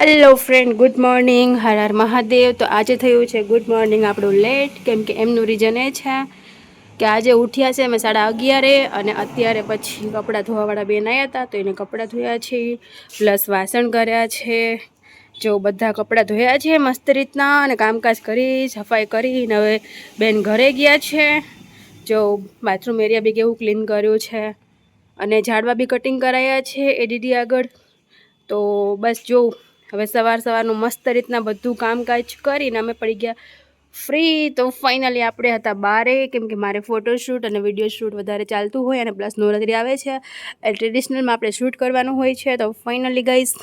Hello friend good morning Har Har Mahadev તો આજે થયું છે ગુડ મોર્નિંગ આપણું લેટ કેમ કે એમનું રીઝન એ છે કે આજે ઉઠ્યા છે અમે સાડા અગિયારે અને અત્યારે પછી કપડાં ધોવાવાળા બેન આવ્યા હતા, તો એને કપડાં ધોયા છે. પ્લસ વાસણ કર્યા છે. જો બધા કપડાં ધોયા છે મસ્ત રીતના અને કામકાજ કરી, સફાઈ કરીને હવે બેન ઘરે ગયા છે. જો બાથરૂમ એરિયા બી કેવું ક્લીન કર્યું છે અને ઝાડવા બી કટિંગ કરાયા છે એડીડી આગળ. તો બસ જોઉં હવે સવાર સવારનું મસ્ત રીતના બધું કામકાજ કરીને અમે પડી ગયા ફ્રી તો ફાઇનલી આપણે હતા બારે, કેમ કે મારે ફોટોશૂટ અને વીડિયો શૂટ વધારે ચાલતું હોય અને પ્લસ નવરાત્રી આવે છે. એ ટ્રેડિશનલમાં આપણે શૂટ કરવાનું હોય છે. તો finally guys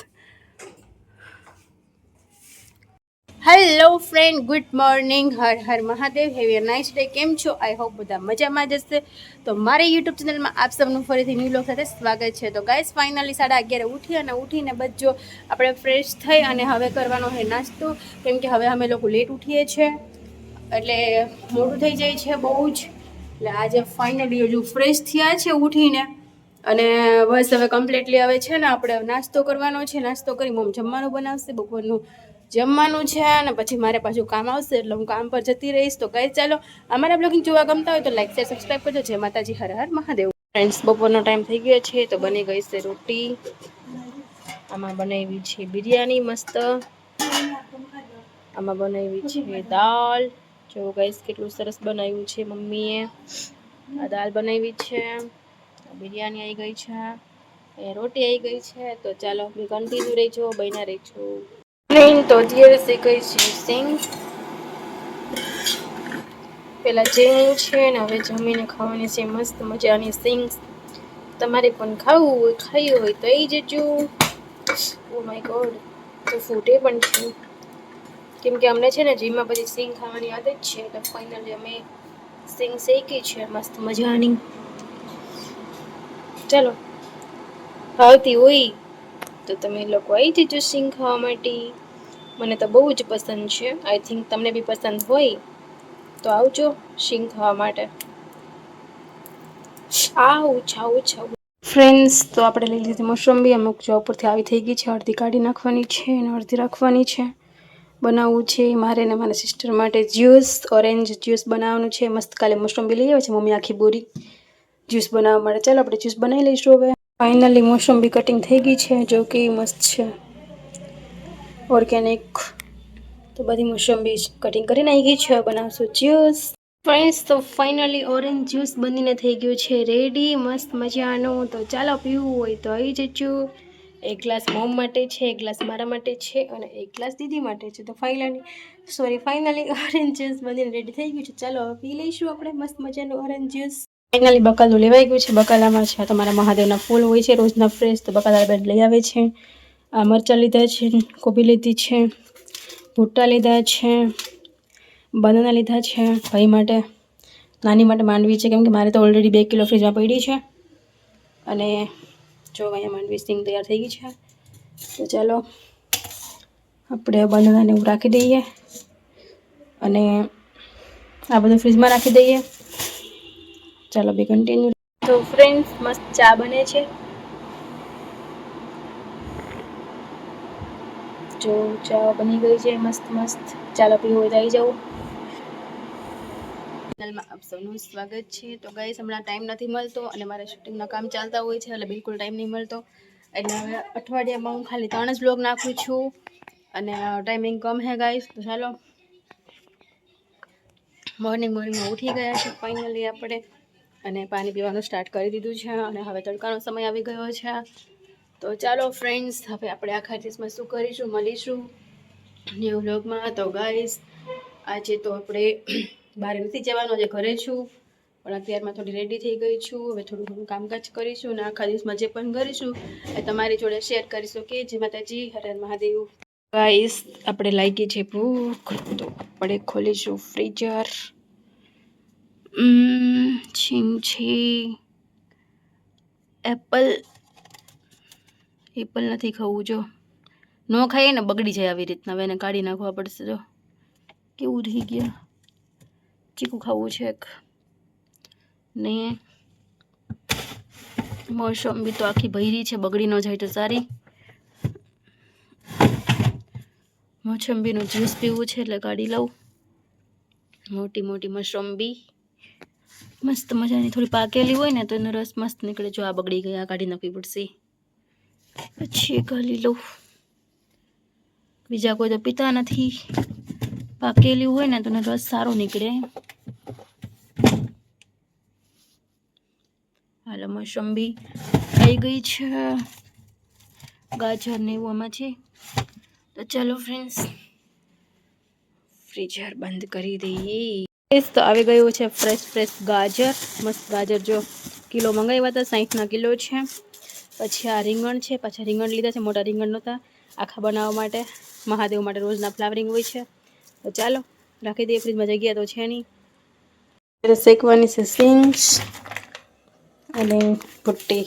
hello friend good morning Har Har Mahadev. Have a nice day કેમ છો? આઈ હોપ બધા મજામાં જ હશે. તો મારી યુટ્યુબ ચેનલમાં આપ સૌનું ફરીથી ન્યૂ લોક સાથે સ્વાગત છે. તો ગાઈસ ફાઇનલી સાડા અગિયારે ઉઠી અને ઉઠીને બચ્ચો આપણે ફ્રેશ થઈ અને હવે કરવાનો છે નાસ્તો. કેમ કે હવે અમે લોકો લેટ ઉઠીએ છીએ. એટલે મોડું થઈ જાય છે બહુ જ. એટલે આજે ફાઇનલી હજુ ફ્રેશ થયા છે ઉઠીને. અને બસ હવે કમ્પ્લીટલી હવે છે ને આપણે નાસ્તો કરવાનો છે. નાસ્તો કરી મમ જમવાનું બનાવશે, બપોરનું જમવાનું છે અને પછી મારે પાછું કામ આવશે એટલે હું કામ પર જતી રહીશ. તો કઈ ચાલો, અમારા બ્લોગિંગ જોવા ગમતા હોય તો લાઈક શેર સબસ્ક્રાઈબ કરજો. જય માતાજી, હર હર મહાદેવ. ફ્રેન્ડ્સ બપોરનો ટાઈમ થઈ ગયો છે તો બની ગઈ છે રોટી. આમાં બનાવી છે બિરયાની મસ્ત. આમાં બનાવી છે દાળ જો ગઈશ કેટલું સરસ બનાવ્યું છે મમ્મીએ. આ દાળ બનાવી છે. બિરયાની આવી ગઈ છે. એ રોટી આવી ગઈ છે. તો ચાલો કન્ટિન્યુ રહેજો, બન્યા રહેજો. નહીં તો દિવસે શેકાઈ છે સિંગ પેલા જેવું છે ને હવે જમીને ખાવાની છે મસ્ત મજાની સિંગ તમારે પણ ખાવું હોય ખાયું હોય તો એ જજો ઓ માય ગોડ તો ફૂટે પણ છે કેમ કે અમને છે ને જીમમાં બધી સિંગ ખાવાની આદત છે એટલે ફાઇનલી અમે સિંગ શેકી છે મસ્ત મજાની ચલો ભાવતી હોય તો તમે લોકો આવી જજો સિંગ ખાવા માટે મને તો બહુ જ પસંદ છે. આઈ થિંક તમને બી પસંદ હોય તો આવજો સિંગ ખાવા માટે. આવું, છાવું છાવું. ફ્રેન્ડ્સ તો આપણે લઈ લીધી મોસંબી. અમુક જો ઉપરથી આવી થઈ ગઈ છે. અડધી કાઢી નાખવાની છે અને અડધી રાખવાની છે. બનાવવું છે. મારે ને મારા સિસ્ટર માટે જ્યુસ ઓરેન્જ જ્યુસ બનાવવાનું છે. મસ્ત કાલે મોસંબી લઈ આવે છે. મમ્મી આખી બોરી જ્યુસ બનાવવા માટે. ચાલો આપણે જ્યુસ બનાવી લઈશું હવે. ફાઇનલી મોસંબી કટિંગ થઈ ગઈ છે. જો કે મસ્ત છે. ઓર્ગેનિક. તો બધી મોસંબી કટિંગ કરીને આવી ગઈ છે. બનાવશું જ્યુસ ફ્રેન્ડ્સ તો ફાઇનલી ઓરેન્જ જ્યુસ બનીને થઈ ગયું છે. રેડી મસ્ત મજાનું. તો ચાલો, પીવું હોય તો આવી જજો. એક ગ્લાસ મોમ માટે છે, એક ગ્લાસ મારા માટે છે અને એક ગ્લાસ દીદી માટે છે. તો finally sorry finally orange juice બનીને રેડી થઈ ગયું છે. ચાલો પી લઈશું આપણે મસ્ત મજાનું ઓરેન્જ જ્યુસ ફાઇનલી બકાલું લેવાઈ ગયું છે બકાલામાં છે. તમારા મહાદેવના ફૂલ હોય છે, રોજના ફ્રેશ તો બકાલા બેન લઈ આવે છે. આ મરચાં લીધા છે, કોબી લીધી છે, ભૂટ્ટા લીધા છે, બનાના લીધા છે, ભાઈ માટે, નાની માટે માંડવી છે કેમ કે મારે તો ઓલરેડી બે કિલો ફ્રીજમાં પડી છે. અને જો અહીંયા માંડવી સિંગ તૈયાર થઈ ગઈ છે. તો ચાલો, આપણે બનાનાને એવું રાખી દઈએ. અને આ બધું ફ્રીજમાં રાખી દઈએ. ચાલો, બે કન્ટિન્યુ તો ફ્રેન્ડ્સ મસ્ત ચા બને છે. જો ચા બની ગઈ છે, મસ્ત મસ્ત. ચાલો પીવો આવી જાઉં ચેનલમાં આપ સૌનું સ્વાગત છે. તો ગાઈસ હમણાં ટાઈમ નથી મળતો અને મારે શૂટિંગના કામ ચાલતા હોય છે, એટલે બિલકુલ ટાઈમ નહીં મળતો. એટલે હવે અઠવાડિયામાં હું ખાલી ત્રણ જ બ્લોગ નાખું છું. અને ટાઈમિંગ કમ હે ગાઈસ તો ચાલો. મોર્નિંગ મોર્નિંગમાં ઉઠી ગયા છે ફાઇનલી આપણે. અને પાણી પીવાનું સ્ટાર્ટ કરી દીધું છે. અને હવે તડકાનો સમય આવી ગયો છે. તો ચાલો ફ્રેન્ડ્સ હવે આપણે આખા દિવસમાં શું કરીશું, મળીશું ન્યૂ વ્લોગમાં તો ગાઈસ આજે તો આપણે બહાર નથી જવાનું, આજે ઘરે છું. પણ અત્યારમાં થોડી રેડી થઈ ગઈ છું. હવે થોડું ઘણું કામકાજ કરીશું અને આખા દિવસમાં જે પણ કરીશું એ તમારી જોડે શેર કરીશું. કે જે માતાજી, હરે મહાદેવ. ગાઈસ આપણે લાગી છે ભૂખ. તો આપણે ખોલીશું ફ્રીજર છીંછી એપલ એપલ નથી ખાવું, જો. ન ખાઈએ ને બગડી જાય આવી રીતના, હવે એને કાઢી નાખવા પડશે, જો. કેવું થઈ ગયા? ચીકુ ખાવું છે એક. ને મોસંબી તો આખી ભૈરી છે, બગડી ન જાય તો સારી. મોસંબીનું જ્યુસ પીવું છે એટલે કાઢી લઉં. મોટી મોટી મોસંબી. મસ્ત મજાની થોડી પાકેલી હોય ને તો એનો રસ મસ્ત નીકળે. જો આ બગડી ગયા કાઢી નાખવી પડશે. પછી કાઢી લઉં. બીજા કોઈ તો પીતા નથી. પાકેલી હોય ને તો રસ સારો નીકળે. હાલો મોસંબી આવી ગઈ છે. ગાજર ને એવું આમાં છે. તો ચાલો ફ્રેન્ડ્સ ફ્રીજર બંધ કરી દઈએ. ફ્રેશ તો આવી ગયું છે ફ્રેશ ફ્રેશ ગાજર. મસ્ત ગાજર જો કિલો મંગાવ્યા હતા સાહીઠના કિલો છે. પછી આ રીંગણ છે, પાછા રીંગણ લીધા છે, મોટા રીંગણ નહોતા, આખા બનાવવા માટે, મહાદેવ માટે રોજના ફ્લાવરિંગ હોય છે. તો ચાલો, રાખી દઈએ ફ્રીજમાં, જગ્યા તો છે નહીં. શેકવાની છે સિંગ અને ભુટ્ટી.